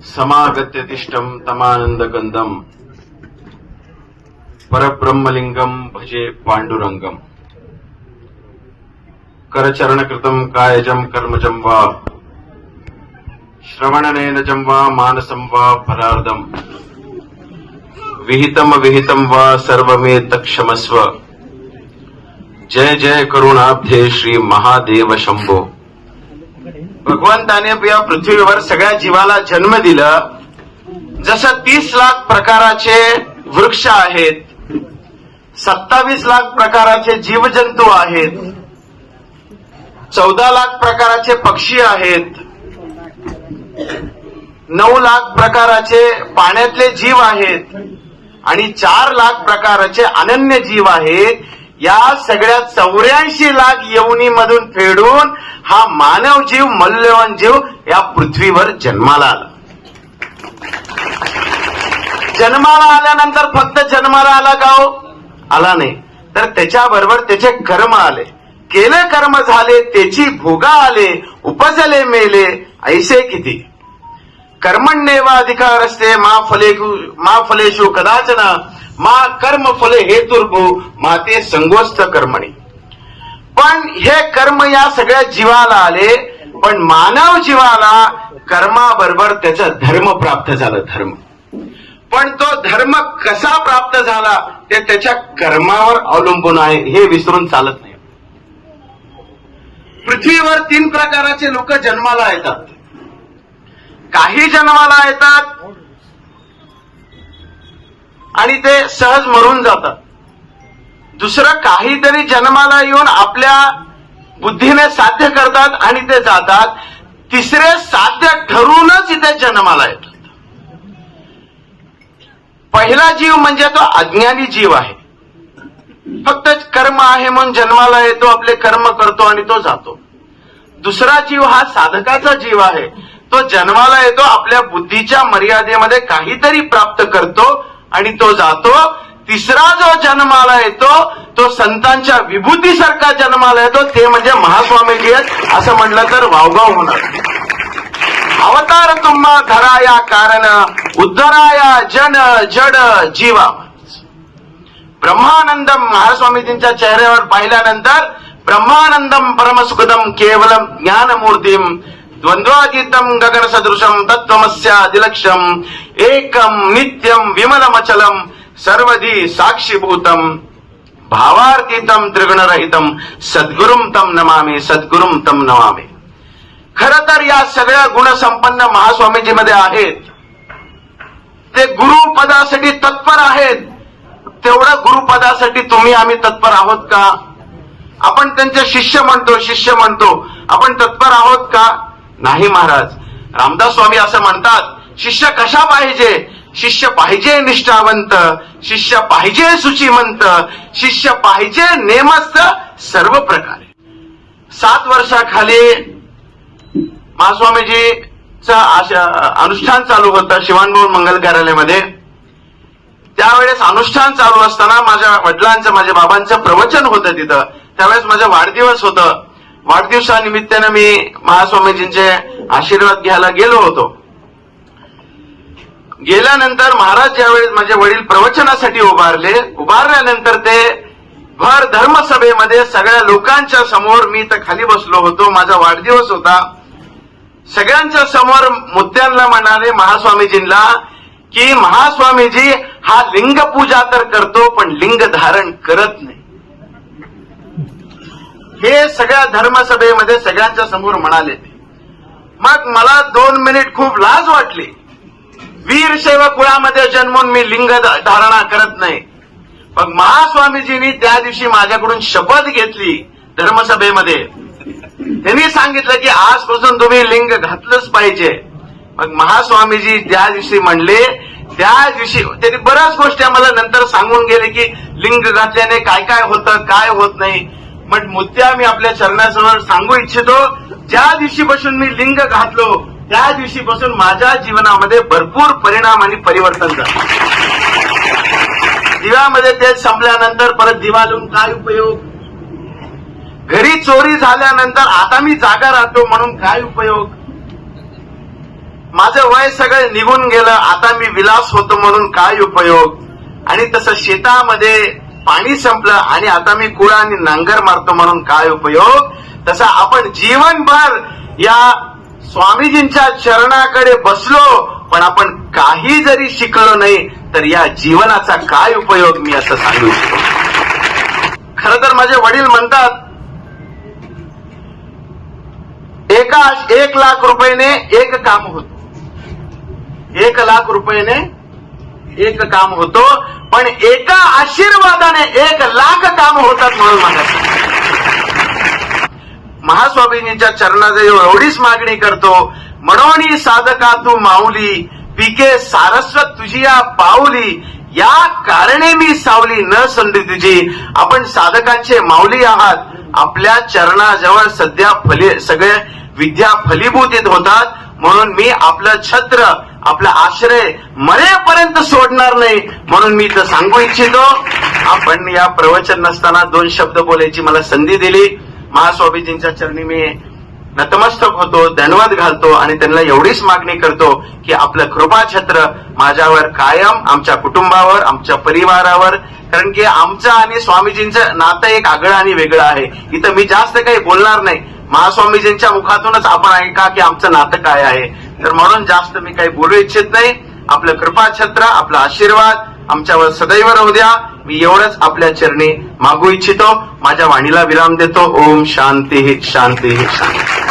समागत्य तिष्ठम् तमानन्दकन्दम् परब्रह्मलिंगम भजे पाण्डुरङ्गम्। करचरणकृतम् कायजम कर्मजम वा। श्रवणनेनजम वा मानसम वा फरार्दम विहितम विहितम वा सर्वमे तक्षमस्व जय जय करुणाब्धे श्री महादेव शंभो भगवंताने या पृथ्वीवर सगळ्या जीवाला जन्म दिला. जसं तीस लाख प्रकाराचे वृक्ष आहेत सत्तावीस लाख प्रकाराचे जीवजंतू आहेत चौदा लाख प्रकाराचे पक्षी आहेत नऊ लाख प्रकाराचे पाण्यातले जीव आहेत आणि चार लाख प्रकाराचे अनन्य जीव आहेत या सगळ्या चौऱ्याऐंशी लाख यवनीमधून फेडून हा मानव जीव मल्यवान जीव या पृथ्वीवर जन्माला आला. जन्माला आल्यानंतर फक्त जन्माला आला का हो? आला नाही. तर त्याच्याबरोबर त्याचे कर्म आले. केले कर्म झाले त्याची भोगा आले उपजले मेले ऐसे किती. कर्मण्येव अधिकार असते मा फले मा फलेशु कदाचना मा कर्म फले हेतुर्भू माते संगोस्त कर्मणी. पण हे कर्म या सगळ्या जीवाला आले पण मानव जीवाला कर्माबरोबर त्याचा धर्म प्राप्त झाला धर्म. पण तो धर्म कसा प्राप्त झाला ते त्याच्या कर्मावर अवलंबून आहे हे विसरून चालत नाही. पृथ्वीवर तीन प्रकाराचे लोक जन्माला येतात. काही जन्माला येतात आणि ते सहज मरून जातात. दुसरं काहीतरी जन्माला येऊन आपल्या बुद्धीने साध्य करतात आणि ते जातात. तिसरे साध्य ठरूनच इथे जन्माला येतात. पहिला जीव म्हणजे तो अज्ञानी जीव आहे. फक्त कर्म आहे म्हणून जन्माला येतो आपले कर्म करतो आणि तो जातो. दुसरा जीव हा साधकाचा जीव आहे. तो जन्माला येतो आपल्या बुद्धीच्या मर्यादेमध्ये काहीतरी प्राप्त करतो आणि तो जातो. तिसरा जो जन्माला येतो तो संतांच्या विभूतीसारखा जन्माला येतो. ते म्हणजे महास्वामीजी आहेत असं म्हटलं तर वावगाव होणार. अवतार तुम्हा धराया कारण उद्धराया जन जड जीवा. ब्रह्मानंदम महास्वामीजींच्या चेहऱ्यावर पाहिल्यानंतर ब्रह्मानंदम परमसुखदम केवलम ज्ञानमूर्तीम द्वंद्वातीतम गगन सदृशम तत्वमस्यादिलक्षम एकम नित्यम विमलमचलम सर्वधी साक्षीभूतम भावार्थितम त्रिगुणरहितम सद्गुरुम तम नमामी सद्गुरुम तम नमामी। खर तर या सगळ्या गुणसंपन्न महास्वामीजीमध्ये आहेत. ते गुरुपदासाठी तत्पर आहेत. तेवढं गुरुपदासाठी तुम्ही आम्ही तत्पर आहोत का? आपण त्यांचे शिष्य म्हणतो शिष्य म्हणतो. आपण तत्पर आहोत का? नाही महाराज. रामदास स्वामी असं म्हणतात शिष्य कशा पाहिजे? शिष्य पाहिजे निष्ठावंत शिष्य पाहिजे सुचिमंत शिष्य पाहिजे नेमस्त सर्व प्रकारे सात वर्षाखाली महास्वामीजीचं अनुष्ठान चालू होतं शिवानभवन मंगल कार्यालयामध्ये. त्यावेळेस अनुष्ठान चालू असताना माझ्या वडिलांचं माझ्या बाबांचं प्रवचन होतं तिथं. त्यावेळेस माझा वाढदिवस होतं. वाढदिवसानिमित्तानं मी महास्वामीजींचे आशीर्वाद घ्यायला गेलो होतो. गेल्यानंतर महाराज ज्यावेळेस माझे वडील प्रवचनासाठी उभारले उभारल्यानंतर ते भर धर्मसभेमध्ये सगळ्या लोकांच्या समोर मी तर खाली बसलो होतो माझा वाढदिवस होता. सगळ्यांच्या समोर मुद्द्यांना म्हणाले महास्वामीजींना की महास्वामीजी हा लिंग पूजा तर करतो पण लिंग धारण करत नाही. हे सगळ्या धर्मसभेमध्ये सगळ्यांच्या समोर म्हणाले. ते मग मला दोन मिनिट खूप लाज वाटली. वीर कुळामध्ये जन्मून मी लिंग धारणा करत नाही. मग महास्वामीजींनी त्या दिवशी माझ्याकडून शपथ घेतली धर्मसभेमध्ये. त्यांनी सांगितलं की आजपासून तुम्ही लिंग घातलंच पाहिजे. मग महास्वामीजी त्या दिवशी म्हणले त्या दिवशी त्यांनी बऱ्याच गोष्टी आम्हाला नंतर सांगून गेले की लिंग घातल्याने काय काय होतं काय होत नाही. बट मुद्द्या मी आपल्या चरणासमोर सांगू इच्छितो ज्या दिवशीपासून मी लिंग घातलो त्या दिवशीपासून माझ्या जीवनामध्ये भरपूर परिणाम आणि परिवर्तन झालं. दिव्यामध्ये तेच संपल्यानंतर परत दिवा लावून काय उपयोग? घरी चोरी झाल्यानंतर आता मी जागा राहतो म्हणून काय उपयोग? माझं वय सगळं निघून गेलं आता मी विलास होतो म्हणून काय उपयोग? आणि तसं शेतामध्ये पाणी संपलं आणि आता मी कुळा आणि नांगर मारतो म्हणून काय उपयोग? तसा आपण जीवनभर या स्वामीजींच्या चरणाकडे बसलो पण आपण काही जरी शिकलो नाही तर या जीवनाचा काय उपयोग मी असं सांगू इच्छितो? खर तर माझे वडील म्हणतात एका एक लाख रुपयेने एक काम होत. एक लाख रुपयेने एक काम होतो पण एका आशीर्वादाने एक लाख काम होतात म्हणून म्हणायचं महास्वामींच्या चरणाजवळ एवढीच मागणी करतो म्हणून साधका तू माऊली पिके सारस्वत तुझी या पाऊली या कारणे मी सावली न संधी तुझी. आपण साधकांचे माऊली आहात आपल्या चरणाजवळ सध्या फली सगळे विद्या फलीभूतीत होतात म्हणून मी आपलं छत्र आपला आश्रय मरेपर्यंत सोडणार नाही. म्हणून मी इथं सांगू इच्छितो आपण या प्रवचन नसताना दोन शब्द बोलायची मला संधी दिली. महास्वामीजींच्या चरणी मी नतमस्तक होतो धन्यवाद घालतो आणि त्यांना एवढीच मागणी करतो की आपलं कृपाछत्र माझ्यावर कायम आमच्या कुटुंबावर आमच्या परिवारावर कारण की आमचं आणि स्वामीजींचं नातं एक आगळं आणि वेगळं आहे. इथं मी जास्त काही बोलणार नाही. महास्वामीजींच्या मुखातूनच आपण ऐका की आमचं नातं काय आहे. तर म्हणून जास्त मी काही बोलू इच्छित नाही. आपलं कृपाछत्र आपला आशीर्वाद आमच्यावर सदैव राहू द्या. मी एवढंच आपल्या चरणी मागू इच्छितो. माझ्या वाणीला विराम देतो. ओम शांती शांती शांती.